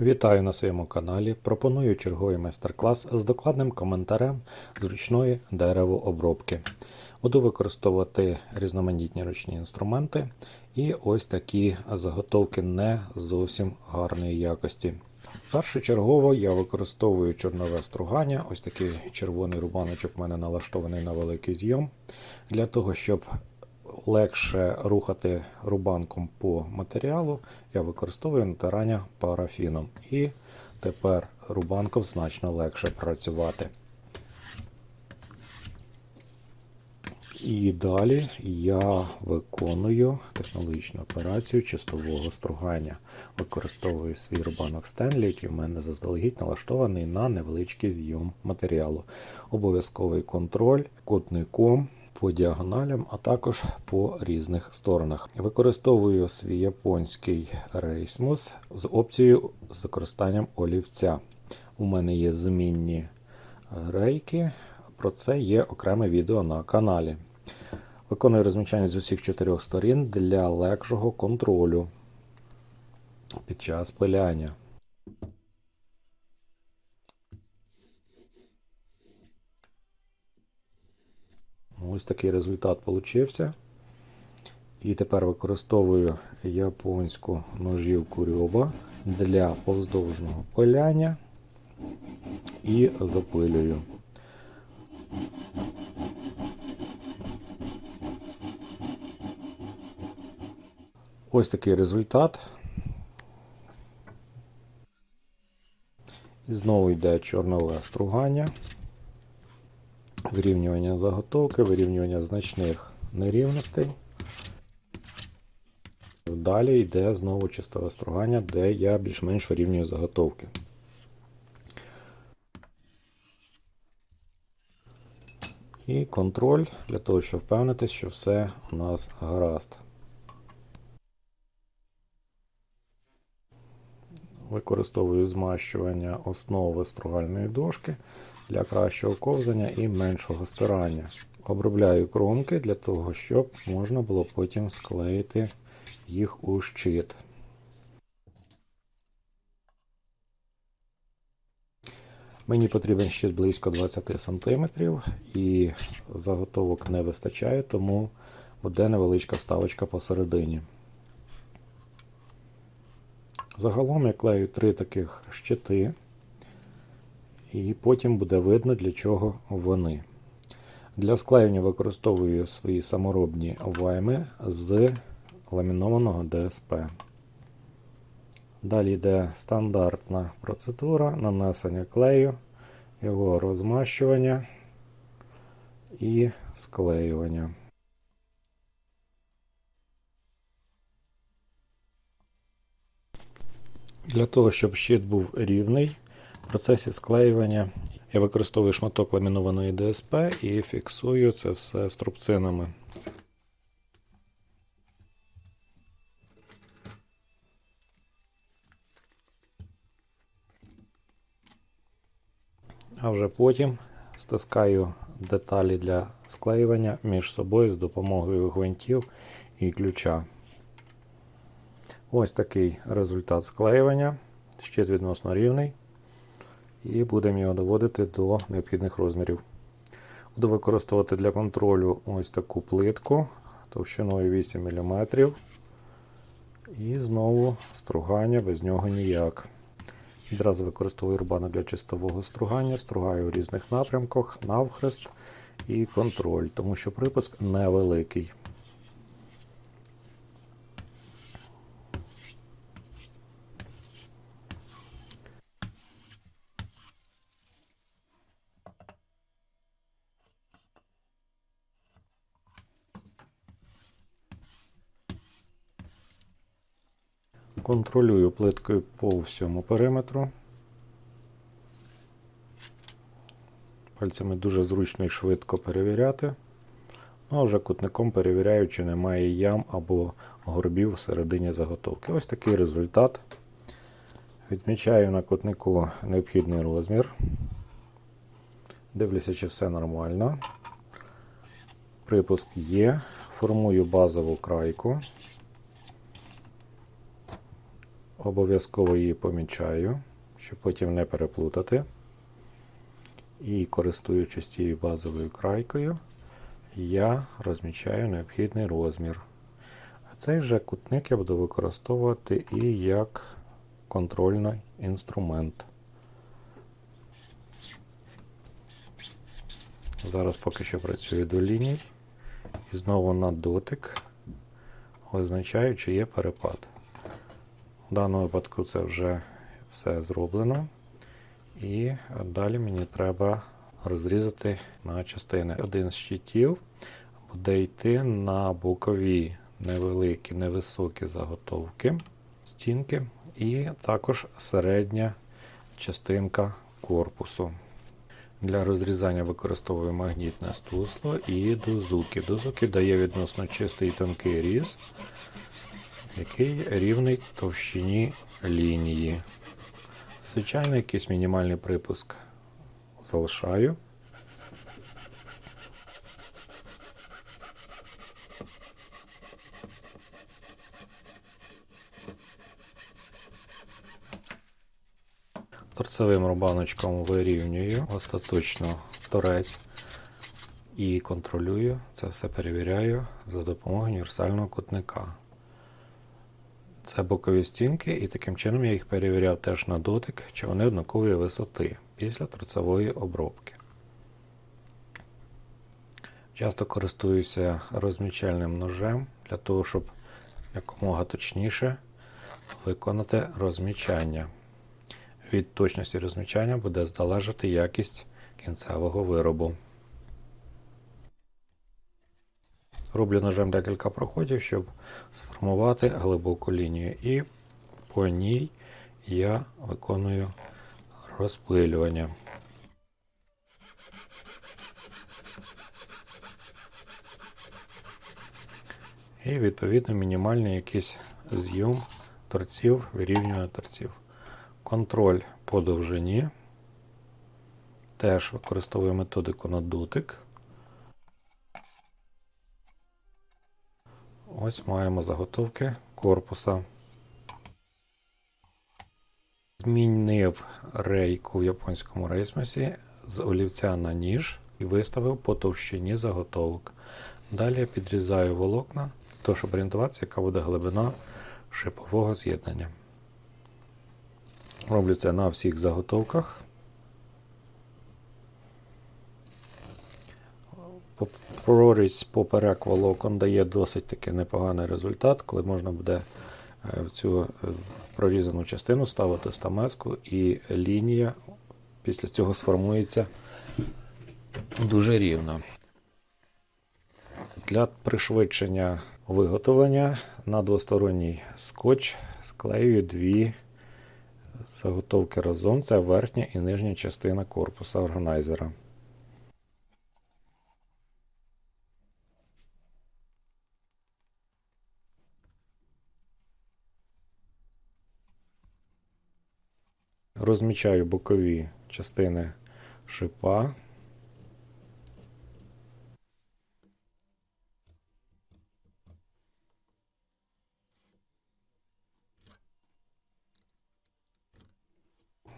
Вітаю на своєму каналі. Пропоную черговий майстер-клас з докладним коментарем зручної деревообробки. Буду використовувати різноманітні ручні інструменти і ось такі заготовки не зовсім гарної якості. Першочергово я використовую чорнове стругання. Ось такий червоний рубаночок в мене налаштований на великий зйом. Для того, щоб легше рухати рубанком по матеріалу, я використовую натирання парафіном. І тепер рубанком значно легше працювати. І далі я виконую технологічну операцію чистового стругання. Використовую свій рубанок Стенлі, який в мене заздалегідь налаштований на невеличкий зйом матеріалу. Обов'язковий контроль кутником по діагоналям, а також по різних сторонах. Використовую свій японський рейсмус з опцією з використанням олівця. У мене є змінні рейки. Про це є окреме відео на каналі. Виконую розмічання з усіх чотирьох сторін для легшого контролю під час пиляння. Ось такий результат получився. І тепер використовую японську ножівку рьоба для повздовжного пиляння і запилюю. Ось такий результат. І знову йде чорнове стругання, вирівнювання заготовки, вирівнювання значних нерівностей. Далі йде знову чистове стругання, де я більш-менш вирівнюю заготовки. І контроль для того, щоб впевнитись, що все у нас гаразд. Використовую змащування основи стругальної дошки для кращого ковзання і меншого стирання. Обробляю кромки для того, щоб можна було потім склеїти їх у щит. Мені потрібен щит близько 20 см і заготовок не вистачає, тому буде невеличка вставочка посередині. Загалом я клею три таких щити, і потім буде видно, для чого вони. Для склеювання використовую свої саморобні вайми з ламінованого ДСП. Далі йде стандартна процедура нанесення клею, його розмащування і склеювання. Для того, щоб щит був рівний, в процесі склеювання я використовую шматок ламінованої ДСП і фіксую це все струбцинами. А вже потім стискаю деталі для склеювання між собою з допомогою гвинтів і ключа. Ось такий результат склеювання. Щит відносно рівний. І будемо його доводити до необхідних розмірів. Буду використовувати для контролю ось таку плитку товщиною 8 мм. І знову стругання без нього ніяк. Відразу використовую рубанок для чистового стругання, стругаю у різних напрямках, навхрест і контроль, тому що припуск невеликий. Контролюю плиткою по всьому периметру. Пальцями дуже зручно і швидко перевіряти. Ну а вже кутником перевіряю, чи немає ям або горбів всередині заготовки. Ось такий результат. Відмічаю на кутнику необхідний розмір. Дивлюся, чи все нормально. Припуск є. Формую базову крайку. Обов'язково її помічаю, щоб потім не переплутати. І користуючись цією базовою крайкою, я розмічаю необхідний розмір. А цей же кутник я буду використовувати і як контрольний інструмент. Зараз поки що працюю до ліній. І знову на дотик означаю, чи є перепад. В даному випадку це вже все зроблено. І далі мені треба розрізати на частини. Один з щитів буде йти на бокові невеликі, невисокі заготовки стінки, і також середня частинка корпусу. Для розрізання використовую магнітне стусло і дозуки. Дозуки дає відносно чистий тонкий різ, який рівний товщині лінії. Звичайно, якийсь мінімальний припуск залишаю. Торцевим рубаночком вирівнюю остаточно торець і контролюю, це все перевіряю за допомогою універсального кутника. Це бокові стінки, і таким чином я їх перевіряв теж на дотик, чи вони однакової висоти після торцевої обробки. Часто користуюся розмічальним ножем для того, щоб якомога точніше виконати розмічання. Від точності розмічання буде залежати якість кінцевого виробу. Роблю ножем декілька проходів, щоб сформувати глибоку лінію, і по ній я виконую розпилювання. І відповідно мінімальний якийсь з'єм торців, вирівнювання торців. Контроль по довжині. Теж використовую методику на дотик. Ось маємо заготовки корпуса. Змінив рейку в японському рейсмесі з олівця на ніж і виставив по товщині заготовок. Далі я підрізаю волокна, то щоб орієнтуватися, яка буде глибина шипового з'єднання. Роблю це на всіх заготовках. Прорізь поперек волокон дає досить таки непоганий результат, коли можна буде в цю прорізану частину ставити стамеску, і лінія після цього сформується дуже рівно. Для пришвидшення виготовлення на двосторонній скотч склеюю дві заготовки разом. Це верхня і нижня частина корпуса органайзера. Розмічаю бокові частини шипа.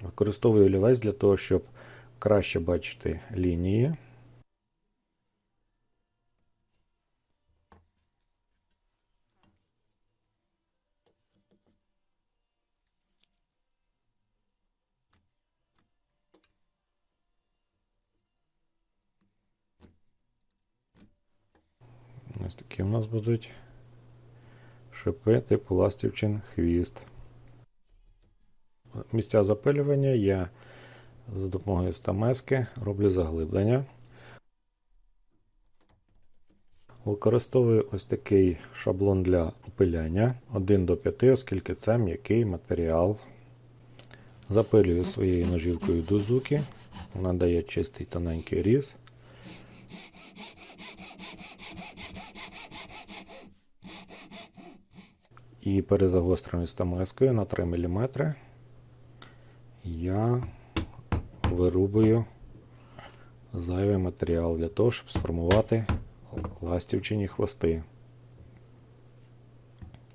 Використовую олівець для того, щоб краще бачити лінії. Ось такі у нас будуть шипи типу ластівчин хвіст. Місця запилювання я за допомогою стамески роблю заглиблення. Використовую ось такий шаблон для опиляння 1 до 5, оскільки це м'який матеріал. Запилюю своєю ножівкою дозуки, вона дає чистий тоненький різ. І перезагостреною стамескою на 3 мм я вирубую зайвий матеріал для того, щоб сформувати ластівчині хвости.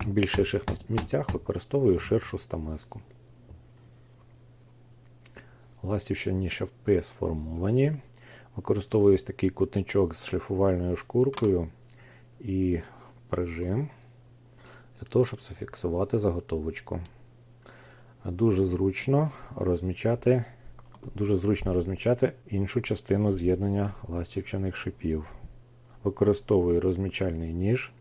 В більш ширших місцях використовую ширшу стамеску. Ластівщині шовпи сформовані. Використовую такий кутничок з шліфувальною шкуркою і прижим для того, щоб зафіксувати заготовочку. Дуже зручно розмічати, дуже зручно розмічати іншу частину з'єднання ластівчаних шипів. Використовую розмічальний ніж.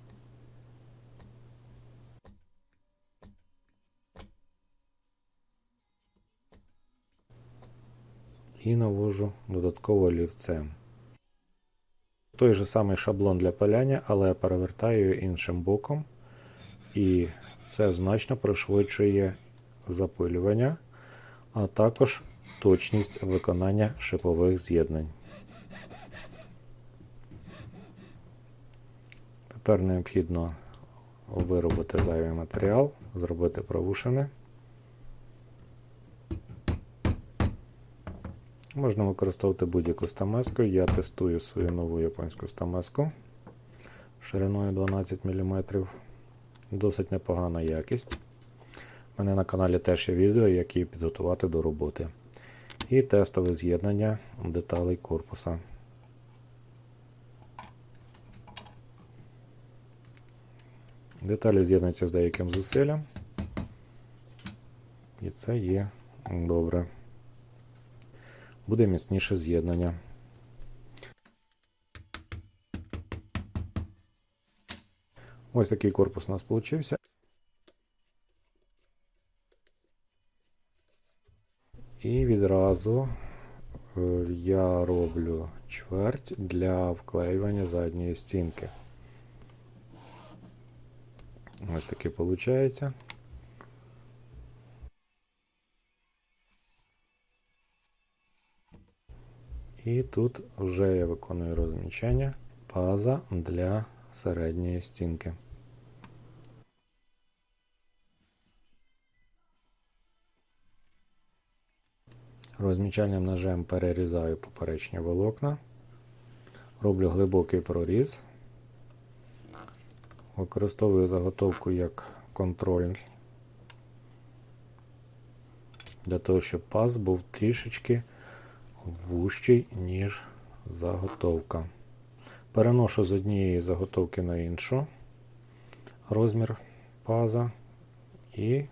І навожу додатково олівцем. Той же самий шаблон для паляння, але перевертаю іншим боком. І це значно пришвидшує запилювання, а також точність виконання шипових з'єднань. Тепер необхідно виробити зайвий матеріал, зробити правушини. Можна використовувати будь-яку стамеску. Я тестую свою нову японську стамеску шириною 12 мм. Досить непогана якість. У мене на каналі теж є відео, як її підготувати до роботи. І тестове з'єднання деталей корпуса. Деталі з'єднуються з деяким зусиллям. І це є добре. Буде міцніше з'єднання. Ось такий корпус у нас вийшов. І відразу е, я роблю чверть для вклеювання задньої стінки. Ось таке виходить. І тут вже я виконую розмічання паза для середньої стінки. Розмічальним ножем перерізаю поперечні волокна, роблю глибокий проріз, використовую заготовку як контроль для того, щоб паз був трішечки вущий, ніж заготовка. Переношу з однієї заготовки на іншу розмір паза і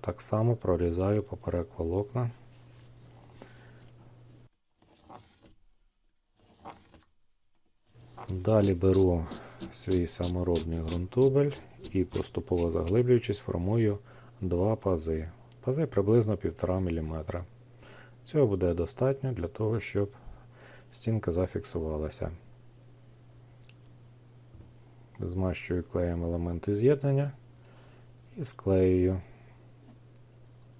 так само прорізаю поперек волокна. Далі беру свій саморобний ґрунтубель і поступово заглиблюючись, формую два пази. Пази приблизно 1,5 мм. Цього буде достатньо для того, щоб стінка зафіксувалася. Змащую клеєм елементи з'єднання і склеюю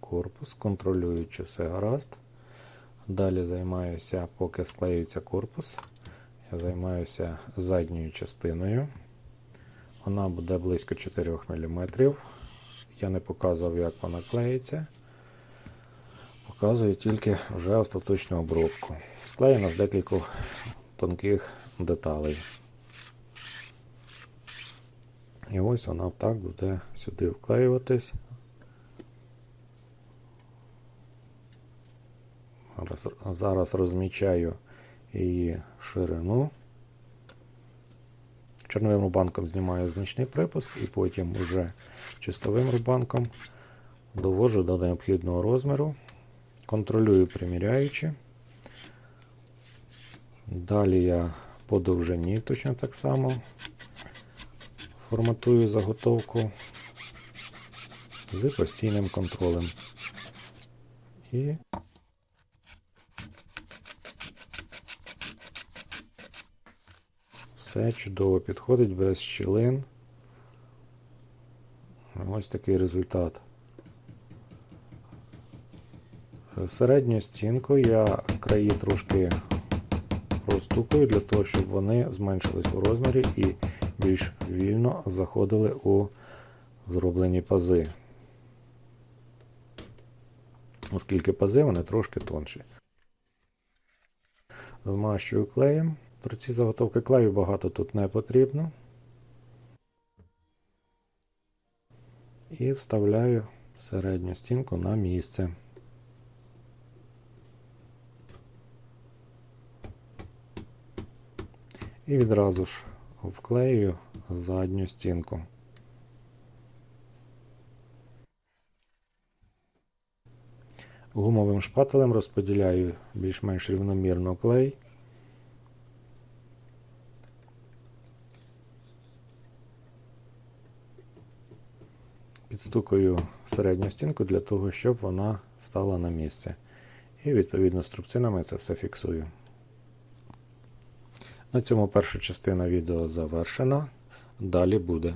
корпус, контролюю, чи все гаразд. Далі займаюся, поки склеюється корпус, я займаюся задньою частиною. Вона буде близько 4 мм. Я не показував, як вона клеїться. Показую тільки вже остаточну обробку. Склеєно з декількох тонких деталей. І ось вона так буде сюди вклеюватись. Зараз розмічаю її ширину. Чорновим рубанком знімаю значний припуск і потім уже чистовим рубанком довожу до необхідного розміру, контролюю приміряючи. Далі я по довжині точно так само форматую заготовку з постійним контролем. І все чудово підходить без щілин. Ось такий результат. Середню стінку я краї трошки простукую для того, щоб вони зменшились у розмірі і більш вільно заходили у зроблені пази. Оскільки пази вони трошки тонші. Змащую клеєм. Про ці заготовки клею багато тут не потрібно. і вставляю середню стінку на місце. І відразу ж вклею задню стінку. Гумовим шпателем розподіляю більш-менш рівномірно клей. Підстукую середню стінку для того, щоб вона стала на місце. І відповідно струбцинами це все фіксую. На цьому перша частина відео завершена. Далі буде.